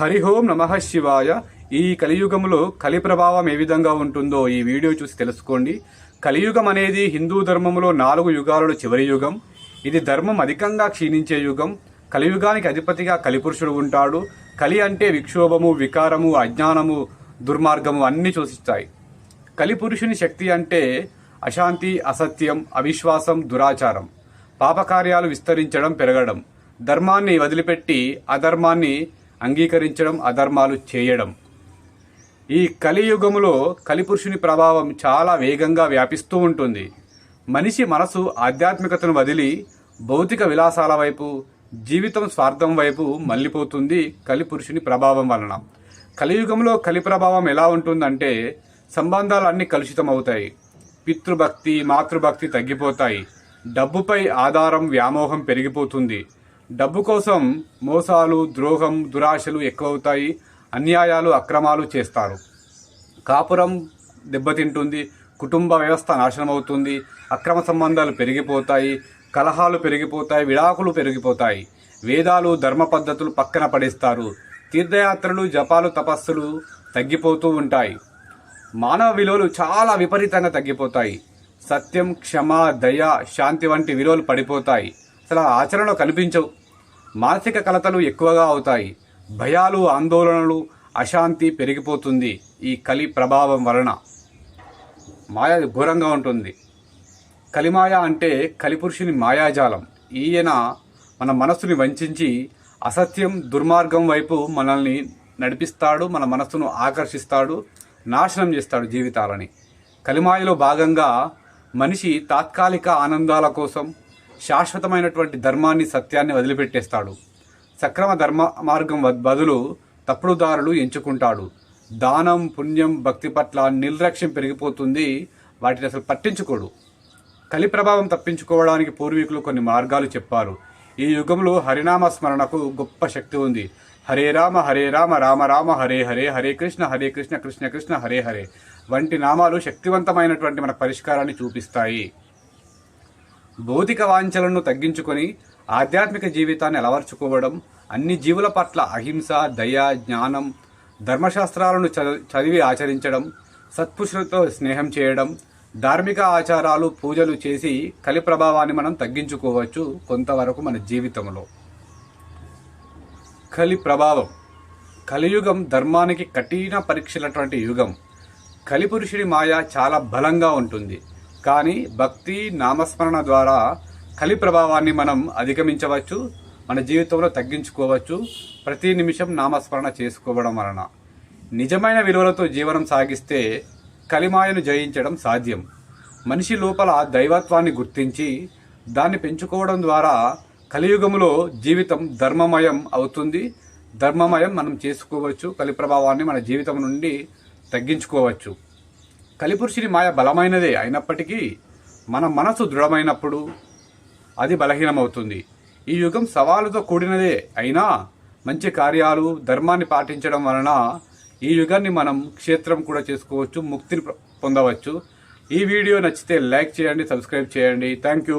హరిహోం నమ శివాయ. ఈ కలియుగంలో కలి ప్రభావం ఏ విధంగా ఉంటుందో ఈ వీడియో చూసి తెలుసుకోండి. కలియుగం అనేది హిందూ ధర్మంలో నాలుగు యుగాలలో చివరి యుగం. ఇది ధర్మం అధికంగా క్షీణించే యుగం. కలియుగానికి అధిపతిగా కలిపురుషుడు ఉంటాడు. కలి అంటే విక్షోభము వికారము అజ్ఞానము దుర్మార్గము అన్నీ సూచిస్తాయి కలిపురుషుని శక్తి అంటే అశాంతి అసత్యం అవిశ్వాసం దురాచారం. పాపకార్యాలు విస్తరించడం పెరగడం. ధర్మాన్ని వదిలిపెట్టి అధర్మాన్ని అంగీకరించడం అధర్మాలు చేయడం. ఈ కలియుగములో కలిపురుషుని ప్రభావం చాలా వేగంగా వ్యాపిస్తూ ఉంటుంది. మనిషి మనసు ఆధ్యాత్మికతను వదిలి భౌతిక విలాసాల వైపు జీవితం స్వార్థం వైపు మళ్ళీపోతుంది కలిపురుషుని ప్రభావం వలన. కలియుగంలో కలి ప్రభావం ఎలా ఉంటుందంటే సంబంధాలన్నీ కలుషితం కలుషితమవుతాయి. పితృభక్తి మాతృభక్తి తగ్గిపోతాయి. డబ్బుపై ఆధారం వ్యామోహం పెరిగిపోతుంది. డబ్బు కోసం మోసాలు ద్రోహం దురాశలు ఎక్కువవుతాయి. అన్యాయాలు అక్రమాలు చేస్తారు. కాపురం దెబ్బతింటుంది. కుటుంబ వ్యవస్థ నాశనం అవుతుంది అక్రమ సంబంధాలు పెరిగిపోతాయి. కలహాలు పెరిగిపోతాయి. విడాకులు పెరిగిపోతాయి. వేదాలు ధర్మ పద్ధతులు పక్కన పడేస్తారు. తీర్థయాత్రలు జపాలు తపస్సులు తగ్గిపోతూ ఉంటాయి. మానవ విలువలు చాలా విపరీతంగా తగ్గిపోతాయి. సత్యం క్షమ దయ శాంతి వంటి విలువలు పడిపోతాయి. అసలు ఆచరణలో కనిపించవు. మానసిక కలతలు ఎక్కువగా అవుతాయి. భయాలు ఆందోళనలు అశాంతి పెరిగిపోతుంది ఈ కలి ప్రభావం వలన. మాయ ఘోరంగా ఉంటుంది. కలిమాయ అంటే కలిపురుషుని మాయాజాలం. ఈయన మన మనస్సుని వంచి అసత్యం దుర్మార్గం వైపు మనల్ని నడిపిస్తాడు మన మనస్సును ఆకర్షిస్తాడు నాశనం చేస్తాడు జీవితాలని. కలిమాయలో భాగంగా మనిషి తాత్కాలిక ఆనందాల కోసం శాశ్వతమైనటువంటి ధర్మాన్ని సత్యాన్ని వదిలిపెట్టేస్తాడు. సక్రమ ధర్మ మార్గం బదులు తప్పుడుదారులు ఎంచుకుంటాడు. దానం పుణ్యం భక్తి పట్ల నిర్లక్ష్యం పెరిగిపోతుంది. వాటిని అసలు పట్టించుకోడు. కలి ప్రభావం తప్పించుకోవడానికి పూర్వీకులు కొన్ని మార్గాలు చెప్పారు. ఈ యుగంలో హరినామ స్మరణకు గొప్ప శక్తి ఉంది. హరే రామ హరే రామ రామ రామ హరే హరే హరే కృష్ణ హరే కృష్ణ కృష్ణ కృష్ణ హరే హరే వంటి నామాలు శక్తివంతమైనటువంటి మన పరిష్కారాన్ని చూపిస్తాయి. భౌతిక వాంఛలను తగ్గించుకొని ఆధ్యాత్మిక జీవితాన్ని అలవర్చుకోవడం అన్ని జీవుల పట్ల అహింస దయ జ్ఞానం ధర్మశాస్త్రాలను చదివి ఆచరించడం సత్పురుషులతో స్నేహం చేయడం ధార్మిక ఆచారాలు పూజలు చేసి కలి ప్రభావాన్ని మనం తగ్గించుకోవచ్చు కొంతవరకు మన జీవితంలో. కలి ప్రభావం. కలియుగం ధర్మానికి కఠిన పరీక్షలటువంటి యుగం. కలిపురుషుడి మాయ చాలా బలంగా ఉంటుంది. కానీ భక్తి నామస్మరణ ద్వారా కలి ప్రభావాన్ని మనం అధిగమించవచ్చు మన జీవితంలో తగ్గించుకోవచ్చు. ప్రతి నిమిషం నామస్మరణ చేసుకోవడం వలన నిజమైన విలువలతో జీవనం సాగిస్తే కలిమాయను జయించడం సాధ్యం. మనిషి లోపల దైవత్వాన్ని గుర్తించి దాన్ని పెంచుకోవడం ద్వారా కలియుగంలో జీవితం ధర్మమయం అవుతుంది. ధర్మమయం మనం చేసుకోవచ్చు. కలి ప్రభావాన్ని మన జీవితం నుండి తగ్గించుకోవచ్చు. కలిపురుషుని మాయ బలమైనదే అయినప్పటికీ మన మనసు దృఢమైనప్పుడు అది బలహీనమవుతుంది. ఈ యుగం సవాలుతో కూడినదే. అయినా మంచి కార్యాలు ధర్మాన్ని పాటించడం వలన ఈ యుగాన్ని మనం క్షేత్రం కూడా చేసుకోవచ్చు ముక్తిని పొందవచ్చు. ఈ వీడియో నచ్చితే లైక్ చేయండి సబ్స్క్రైబ్ చేయండి. Thank you.